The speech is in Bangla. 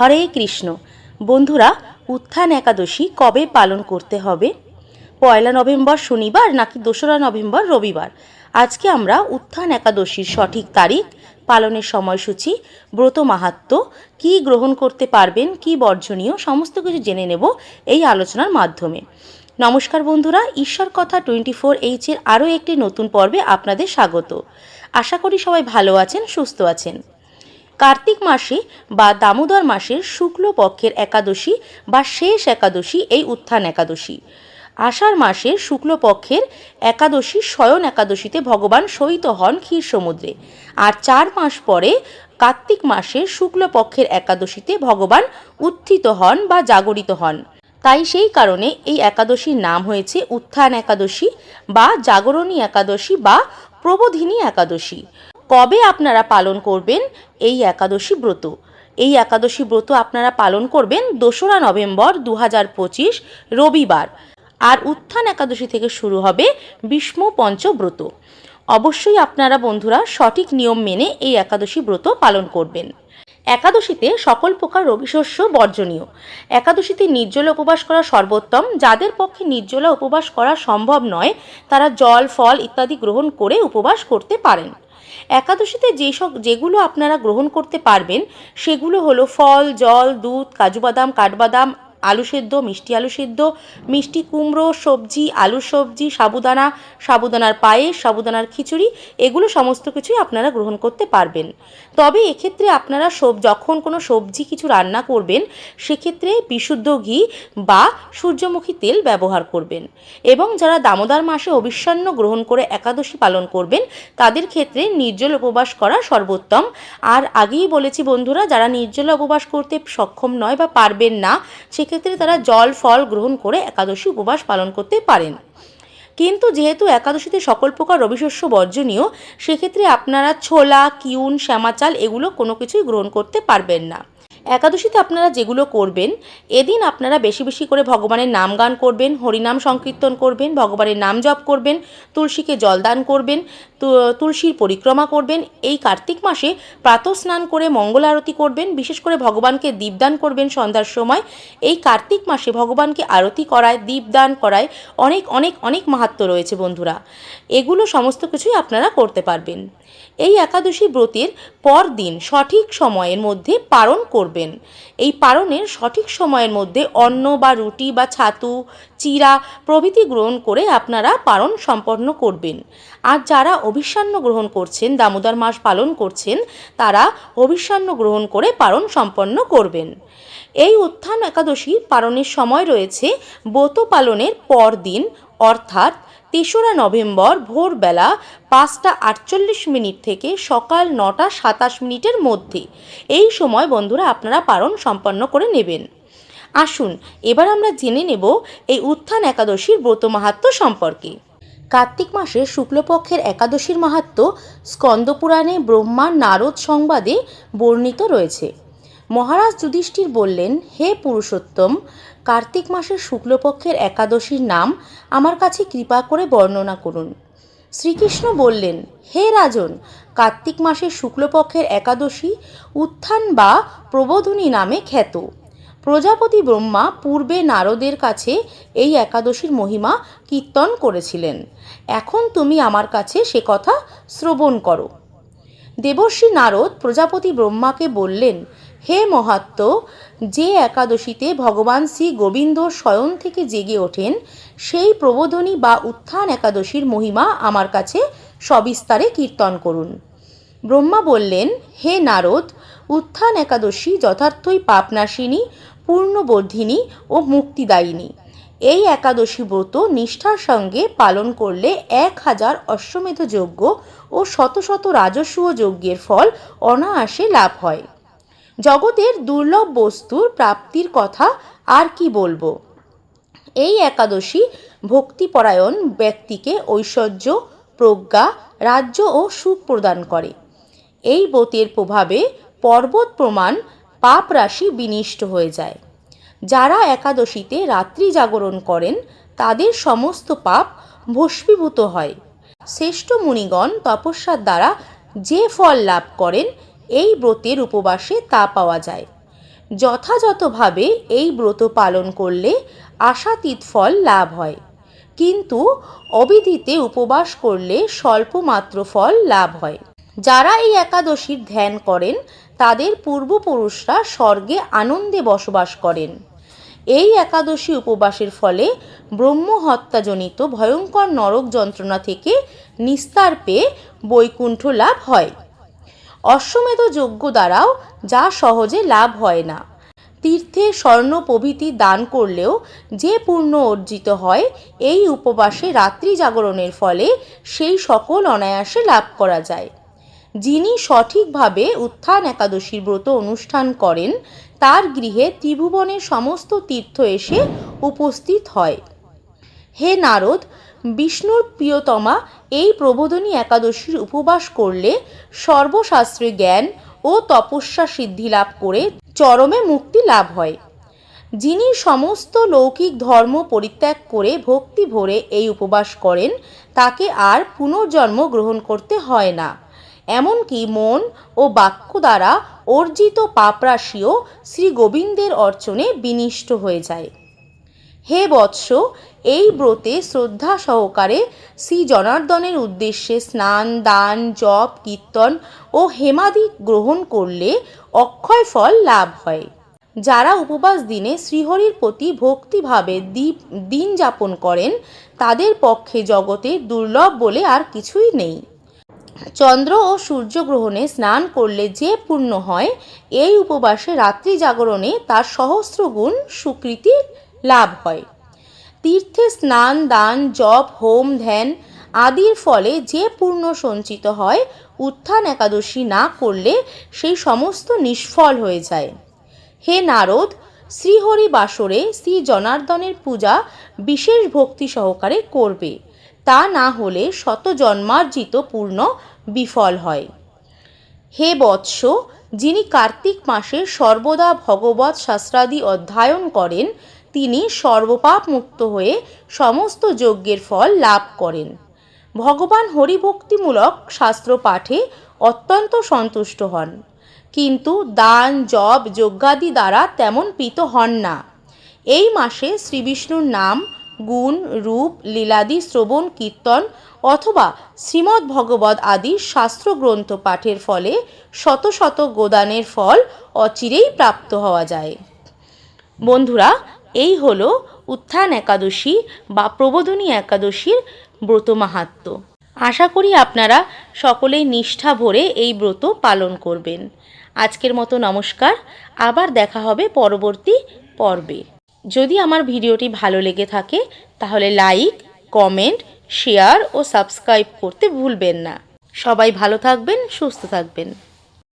হরে কৃষ্ণ। বন্ধুরা, উত্থান একাদশী কবে পালন করতে হবে? পয়লা নভেম্বর শনিবার নাকি দোসরা নভেম্বর রবিবার? আজকে আমরা উত্থান একাদশীর সঠিক তারিখ, পালনের সময়সূচি, ব্রত মাহাত্ম, কি গ্রহণ করতে পারবেন, কি বর্জনীয়, সমস্ত কিছু জেনে নেব এই আলোচনার মাধ্যমে। নমস্কার বন্ধুরা, ঈশ্বর কথা টোয়েন্টি ফোর এইচের আরও একটি নতুন পর্বে আপনাদের স্বাগত। আশা করি সবাই ভালো আছেন, সুস্থ আছেন। কার্তিক মাসে বা দামোদর মাসের শুক্লপক্ষের একাদশী বা শেষ একাদশী, এই উত্থান একাদশী। আষাঢ় মাসের শুক্লপক্ষের একাদশী শয়ন একাদশীতে ভগবান সহিত হন ক্ষীর সমুদ্রে আর চার মাস পরে কার্তিক মাসের শুক্লপক্ষের একাদশীতে ভগবান উত্থিত হন বা জাগরিত হন। তাই সেই কারণে এই একাদশীর নাম হয়েছে উত্থান একাদশী বা জাগরণী একাদশী বা প্রবোধিনী একাদশী। কবে আপনারা পালন করবেন? এই একাদশী ব্রত। এই একাদশী ব্রত আপনারা পালন করবেন দোসরা নভেম্বর দু রবিবার। আর উত্থান একাদশী থেকে শুরু হবে বিষ্ণু পঞ্চব্রত। অবশ্যই আপনারা বন্ধুরা সঠিক নিয়ম মেনে এই একাদশী ব্রত পালন করবেন। একাদশীতে সকল প্রকার রবিশস্য বর্জনীয়। একাদশীতে নির্জলা উপবাস করা সর্বোত্তম। যাদের পক্ষে নির্জলা উপবাস করা সম্ভব নয়, তারা জল, ফল ইত্যাদি গ্রহণ করে উপবাস করতে পারেন। একাদশীতে যেসব যেগুলো আপনারা গ্রহণ করতে পারবেন সেগুলো হলো ফল জল দুধ কাজুবাদাম কাঠবাদাম আলু সেদ্ধ, মিষ্টি আলু সেদ্ধ, মিষ্টি কুমড়ো, সবজি, আলুর সবজি, সাবুদানা, সাবুদানার পায়েস, সাবুদানার খিচুড়ি, এগুলো সমস্ত কিছুই আপনারা গ্রহণ করতে পারবেন। তবে এক্ষেত্রে আপনারা সব, যখন কোনো সবজি কিছু রান্না করবেন, সেক্ষেত্রে বিশুদ্ধ ঘি বা সূর্যমুখী তেল ব্যবহার করবেন। এবং যারা দামোদর মাসে অবিষ্যান্ন গ্রহণ করে একাদশী পালন করবেন, তাদের ক্ষেত্রে নির্জল উপবাস করা সর্বোত্তম। আর আগেই বলেছি বন্ধুরা, যারা নির্জল উপবাস করতে সক্ষম নয় বা পারবেন না, সেক্ষেত্রে তারা জল, ফল গ্রহণ করে একাদশী উপবাস পালন করতে পারেন। কিন্তু যেহেতু একাদশীতে সকল প্রকার রবিশস্য বর্জনীয়, সেক্ষেত্রে আপনারা ছোলা, কিউন, শ্যামাচাল এগুলো কোনো কিছুই গ্রহণ করতে পারবেন না। একাদশীতে আপনারা যেগুলো করবেন, এদিন আপনারা বেশি বেশি করে ভগবানের নাম গান করবেন, হরিনাম সংকীর্তন করবেন, ভগবানের নাম জপ করবেন, তুলসীকে জলদান করবেন তুলসীর পরিক্রমা করবেন, এই কার্তিক মাসে প্রাতঃ স্নান করে মঙ্গল আরতি করবেন, বিশেষ করে ভগবানকে দীপদান করবেন সন্ধ্যার সময়। এই কার্তিক মাসে ভগবানকে আরতি করায়, দীপদান করায় অনেক অনেক অনেক মাহাত্ম রয়েছে বন্ধুরা। এগুলো সমস্ত কিছুই আপনারা করতে পারবেন। এই একাদশী ব্রতের পর দিন সঠিক সময়ের মধ্যে পালন করবেন। এই পারণের সঠিক সময়ের মধ্যে অন্ন বা রুটি বা ছাতু, চিরা প্রভৃতি গ্রহণ করে আপনারা পারণ সম্পন্ন করবেন। আর যারা অভিসান্ন গ্রহণ করছেন, দামোদর মাস পালন করছেন, তারা অভিসান্ন গ্রহণ করে পারণ সম্পন্ন করবেন। এই উত্থান একাদশী পালনের সময় রয়েছে ব্রত পালনের পর দিন অর্থাৎ তেসরা নভেম্বর ভোরবেলা পাঁচটা আটচল্লিশ মিনিট থেকে সকাল নটা সাতাশ মিনিটের মধ্যে। এই সময় বন্ধুরা আপনারা পালন সম্পন্ন করে নেবেন। আসুন, এবার আমরা জেনে নেব এই উত্থান একাদশীর ব্রত মাহাত্ম সম্পর্কে। কার্তিক মাসে শুক্লপক্ষের একাদশীর মাহাত্ম স্কন্দপুরাণে ব্রহ্মা নারদ সংবাদে বর্ণিত রয়েছে। মহারাজ যুধিষ্ঠির বললেন, হে পুরুষোত্তম কার্তিক মাসের শুক্লপক্ষের একাদশীর নাম আমার কাছে কৃপা করে বর্ণনা করুন। শ্রীকৃষ্ণ বললেন, হে রাজন, কার্তিক মাসের শুক্লপক্ষের একাদশী উত্থান বা প্রবোধনী নামে খ্যাত। প্রজাপতি ব্রহ্মা পূর্বে নারদের কাছে এই একাদশীর মহিমা কীর্তন করেছিলেন। এখন তুমি আমার কাছে সে কথা শ্রবণ করো। দেবর্ষী নারদ প্রজাপতি ব্রহ্মাকে বললেন হে মহাত্ম, যে একাদশীতে ভগবান শ্রী গোবিন্দ স্বয়ং থেকে জেগে ওঠেন, সেই প্রবোধনী বা উত্থান একাদশীর মহিমা আমার কাছে সবিস্তারে কীর্তন করুন। ব্রহ্মা বললেন, হে নারদ, উত্থান একাদশী যথার্থই পাপনাশিনী, পূর্ণবর্ধিনী ও মুক্তিদায়িনী। এই একাদশী ব্রত নিষ্ঠার সঙ্গে পালন করলে এক হাজার অশ্বমেধ যজ্ঞ ও শত শত রাজস্ব যজ্ঞের ফল অনায়াসে লাভ হয়। জগতের দুর্লভ বস্তুর প্রাপ্তির কথা আর কি বলব? এই একাদশী ভক্তিপরায়ণ ব্যক্তিকে ঐশ্বর্য, প্রজ্ঞা, রাজ্য ও সুখ প্রদান করে। এই ব্রতের প্রভাবে পর্বত প্রমাণ পাপ রাশি বিনিষ্ট হয়ে যায়। যারা একাদশীতে রাত্রি জাগরণ করেন, তাদের সমস্ত পাপ ভস্মীভূত হয়। শ্রেষ্ঠ মুনিগণ তপস্যার দ্বারা যে ফল লাভ করেন এই ব্রতের উপবাসে তা পাওয়া যায়। যথাযথভাবে এই ব্রত পালন করলে আশাতীত ফল লাভ হয়। কিন্তু অবিধিতে উপবাস করলে স্বল্পমাত্র ফল লাভ হয়। যারা এই একাদশীর ধ্যান করেন, তাদের পূর্বপুরুষরা স্বর্গে আনন্দে বসবাস করেন। এই একাদশী উপবাসের ফলে ব্রহ্ম হত্যাজনিত ভয়ঙ্কর নরক যন্ত্রণা থেকে নিস্তার পেয়ে বৈকুণ্ঠ লাভ হয়। অশ্বমেধ যজ্ঞ দ্বারাও যা সহজে লাভ হয় না। তীর্থে স্বর্ণ প্রভৃতি দান করলেও যে পুণ্য অর্জিত হয়, এই উপবাসে রাত্রি জাগরণের ফলে সেই সকল অনায়াসে লাভ করা যায়। যিনি সঠিকভাবে উত্থান একাদশীর ব্রত অনুষ্ঠান করেন, তার গৃহে ত্রিভুবনের সমস্ত তীর্থ এসে উপস্থিত হয়। হে নারদ বিষ্ণুর প্রিয়তমা এই প্রবোধনী একাদশীর উপবাস করলে সর্বশাস্ত্রে জ্ঞান ও তপস্যা সিদ্ধি লাভ করে চরমে মুক্তি লাভ হয়। যিনি সমস্ত লৌকিক ধর্ম পরিত্যাগ করে ভক্তি ভরে এই উপবাস করেন, তাকে আর পুনর্জন্ম গ্রহণ করতে হয় না। এমনকি মন ও বাক্য দ্বারা অর্জিত পাপরাশিও শ্রী গোবিন্দের অর্চনে বিনিষ্ট হয়ে যায়। হে বৎস, এই ব্রতে শ্রদ্ধা সহকারে শ্রী জনার্দনের উদ্দেশ্যে স্নান, দান, জপ, কীর্তন ও হেমাদি গ্রহণ করলে অক্ষয় ফল লাভ হয়। যারা উপবাস দিনে শ্রীহরির প্রতি ভক্তিভাবে দীপ, দিন যাপন করেন, তাদের পক্ষে জগতে দুর্লভ বলে আর কিছুই নেই। চন্দ্র ও সূর্যগ্রহণে স্নান করলে যে পূর্ণ হয়, এই উপবাসে রাত্রি জাগরণে তার সহস্র গুণ সুকৃতি লাভ হয়। তীর্থে স্নান, দান, জপ, হোম, ধ্যান আদির ফলে যে পূর্ণ সঞ্চিত হয়, উত্থান একাদশী না করলে সেই সমস্ত নিষ্ফল হয়ে যায়। হে নারদ শ্রীহরি বাসরে শ্রী জনার্দনের পূজা বিশেষ ভক্তি সহকারে করবে। তা না হলে শত জন্মার্জিত পূর্ণ বিফল হয়। হে বৎস, যিনি কার্তিক মাসে সর্বদা ভগবৎ শাস্ত্রাদি অধ্যয়ন করেন তিনি সর্বপাপ মুক্ত হয়ে সমস্ত যজ্ঞের ফল লাভ করেন। ভগবান হরিভক্তিমূলক শাস্ত্র পাঠে অত্যন্ত সন্তুষ্ট হন। কিন্তু দান, জপ, যজ্ঞাদি দ্বারা তেমন প্রীত হন না। এই মাসে শ্রীবিষ্ণুর নাম, গুণ, রূপ, লীলাদি, শ্রবণ, কীর্তন অথবা শ্রীমদ্ ভগবদ আদি শাস্ত্রগ্রন্থ পাঠের ফলে শত শত গোদানের ফল অচিরেই প্রাপ্ত হওয়া যায়। বন্ধুরা এই হলো উত্থান একাদশী বা প্রবোধনী একাদশীর ব্রত মাহাত্ম্য। আশা করি আপনারা সকলেই নিষ্ঠা ভরে এই ব্রত পালন করবেন। আজকের মতো নমস্কার, আবার দেখা হবে পরবর্তী পর্বে। যদি আমার ভিডিওটি ভালো লেগে থাকে, তাহলে লাইক, কমেন্ট, শেয়ার ও সাবস্ক্রাইব করতে ভুলবেন না। সবাই ভালো থাকবেন, সুস্থ থাকবেন।